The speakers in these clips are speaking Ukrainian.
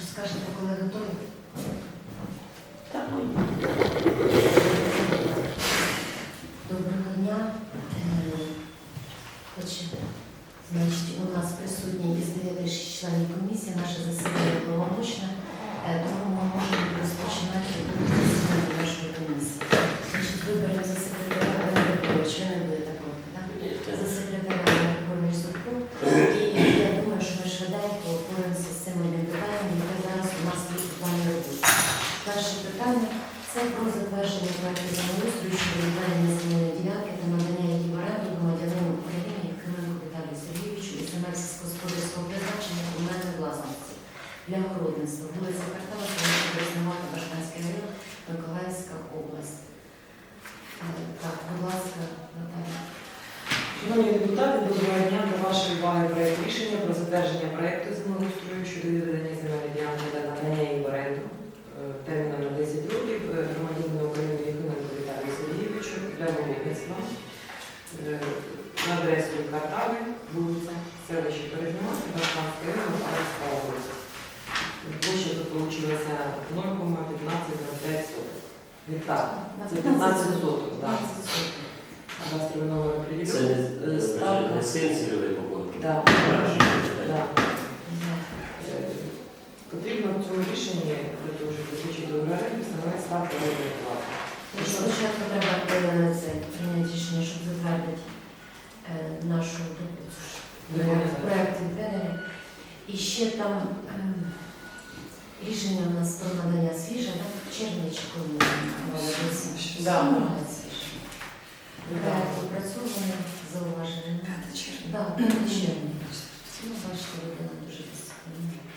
Що скажете, коли готові? Так, Доброго дня. Отже, значить, у нас присутні із 96 членів комісії, наше засідання правомочне, е, тому ми можемо розпочинати нашої комісії. Значить, виберемо за секретаря Григорович, ви не будете проти, так? За секретаря Григорович Зубко. І я думаю, що ми швиденько впораємося з цим одним питанням, яке зараз у нас є в плані роботи. Перше питання це про затвердження проекту землеустрою щодо відведення земельної ділянки та надання її в оренду громадянину України Якименку Віталію Сергійовичу із земель сільськогосподарського призначення комунальної власності для городництва, вулиця Картава, селище Красномарка, Башканський район, Миколаївська область. Е, Так, будь ласка, Наталія. Шановні депутати, доброго дня. До вашої уваги проект рішення про затвердження проекту землеустрою щодо відведення земельної ділянки та надання її в оренду терміном на 10 років е, громадянину України Якименко Віталію Сергійовичу для виробництва е, на адресу Картави, вулиця, селище Перезнімати, Башканський район, Миколаївська область. Площа тут вийшла 0,1505 гектар. Це 15 соток, так. 15 сотень. Кадастровий номер Це определен. не, Ставка. не сенсівний покупки. Да. Да. Е, Е, Потрібно в цьому рішенні для того, щоб заключити договір встановити ставку плати. Що Спочатку треба е, це прийняти рішення, щоб затвердити е, нашу проект відведення. І ще там ем, рішення у нас про надання свіже, так? В червні чи коли свіже. Проект опрацьований, зауважений. Так, червні. Ну, бачите, людина дуже дисциплінована.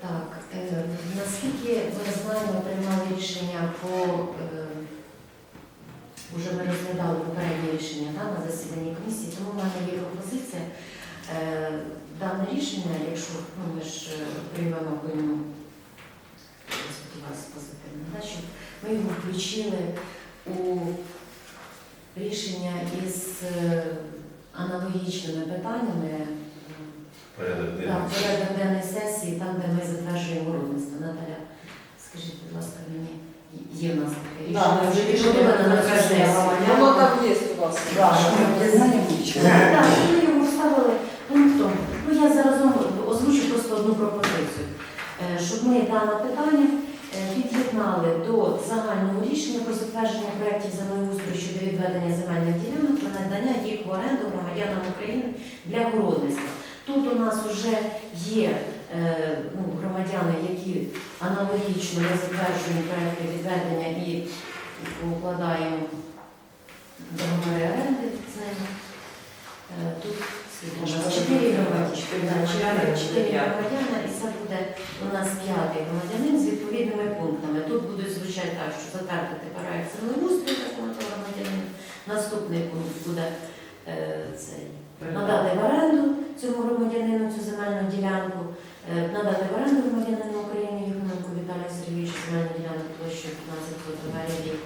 Так, е, наскільки ми знаємо, приймали рішення по е, Уже ми розглядали попереднє рішення да, на засіданні комісії, тому в мене є пропозиція. Е, дане рішення, якщо ну, ми ж е, приймемо по ньому, позитивно, да, щоб ми його включили у рішення із е, аналогічними питаннями е, порядок денної сесії, там, де ми затверджуємо родництво. Наталя, скажіть, будь ласка, мені, є в нас таке Да, ми вже рішення, на Воно там є у вас. Да, ми ми знаємо нічого. Так, ми його вставили пунктом. Ну, я зараз озвучу просто одну пропозицію, Е, щоб ми дане питання е, під'єднали до загального рішення про затвердження проєктів землеустрою щодо відведення земельних ділянок та надання їх в оренду громадянам України для городництва. Тут у нас вже є е, ну, громадяни, які аналогічно ми затверджуємо проєкти відведення і укладаємо договори оренди з ними. Е, Тут чотири громадяни. і це буде у нас п'ятий громадянин з відповідними пунктами. Тут будуть звучати так, що затвердити проект землеустрою такого громадянина. Наступний пункт буде е, цей надати в оренду цьому громадянину цю земельну ділянку, е, надати в оренду громадянину України Євгенку Віталію Сергійовичу земельну ділянку площею 15 фото рік.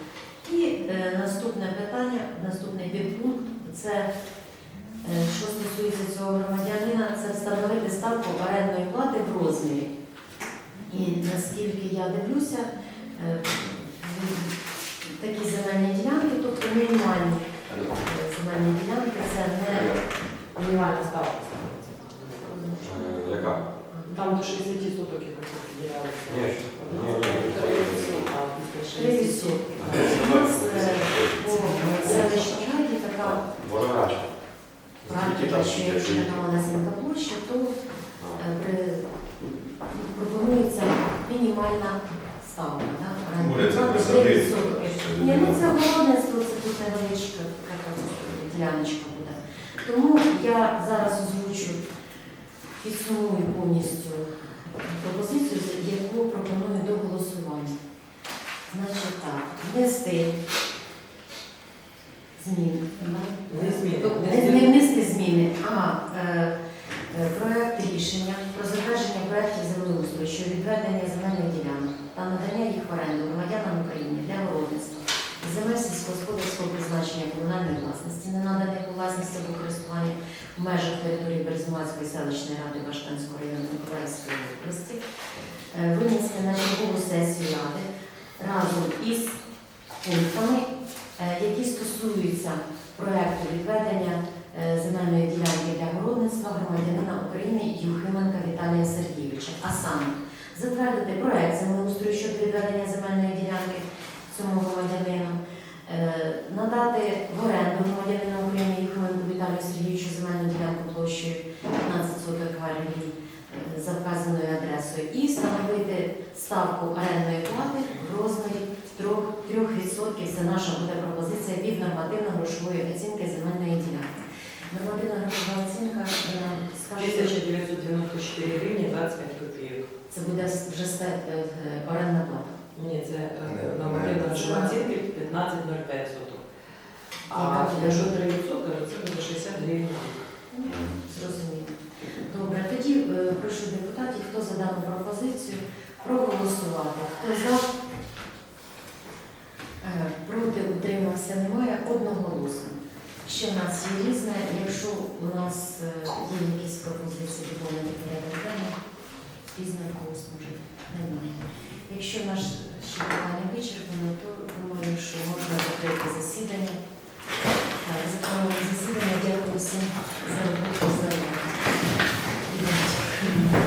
І е, наступне питання, наступний підпункт це е, що стосується цього громадянина, це встановити ставку орендної плати в розмірі. І наскільки я дивлюся, е, такі земельні ділянки, тобто мінімальні е, земельні ділянки, це не Мінімальна ставка. Яка? Там до 60 соток якось виділялося. Ні, ні, ні. 3 60. відсотки. У нас е, по селищній раді така практика, що якщо така малесенька площа, то е, при- пропонується мінімальна ставка. да, орендна Вулиця плата Присадиб. 3. Ні, ну це городництво, це тут невеличка така діляночка буде. Тому я зараз озвучу, підсумую повністю пропозицію, яку пропоную до голосування. Значить так, внести зміни. Не зміни. Тобто Не, не внести зміни, а е, е, проект рішення про затвердження проєктів землеустрою щодо відведення земельних ділянок та надання їх в оренду громадянам України для городництва, земель сільськогосподарського призначення комунальної власності, не наданих у власність або користування в межах території Березмацької селищної ради Баштанського району Миколаївської області, е, винести на чергову сесію ради разом із пунктами, е, які стосуються проекту відведення е, земельної ділянки для городництва громадянина України Юхименка Віталія Сергійовича. А саме затвердити проект землеустрою щодо відведення земельної ділянки цьому громадянину, е, надати в оренду громадянина України Юхименку Віталію Сергійовичу земельну ділянку площею 15 соток гальмі за вказаною і встановити ставку орендної плати в розмірі 3%. Це наша буде пропозиція від нормативно-грошової оцінки земельної ділянки. Нормативна грошова оцінка вона скаже, 1994 гривні 25 копійок. це буде вже ста- е, орендна плата. Ні, це е, нормативна грошова оцінка 15,05 соток. А якщо 3 відсотки, то це буде 60 гривень. Зрозуміло. Тоді е, прошу депутатів, хто за дану пропозицію, проголосувати. Хто за? Е, Проти утримався немає одноголосно. Ще в нас є різне. Якщо у нас е, є якісь пропозиції доповнити порядок денний, різне в когось може немає. Якщо наш ще питання вичерпано, то думаю, що можна закрити засідання. Закриваємо засідання. Дякую всім за роботу. Mm-hmm.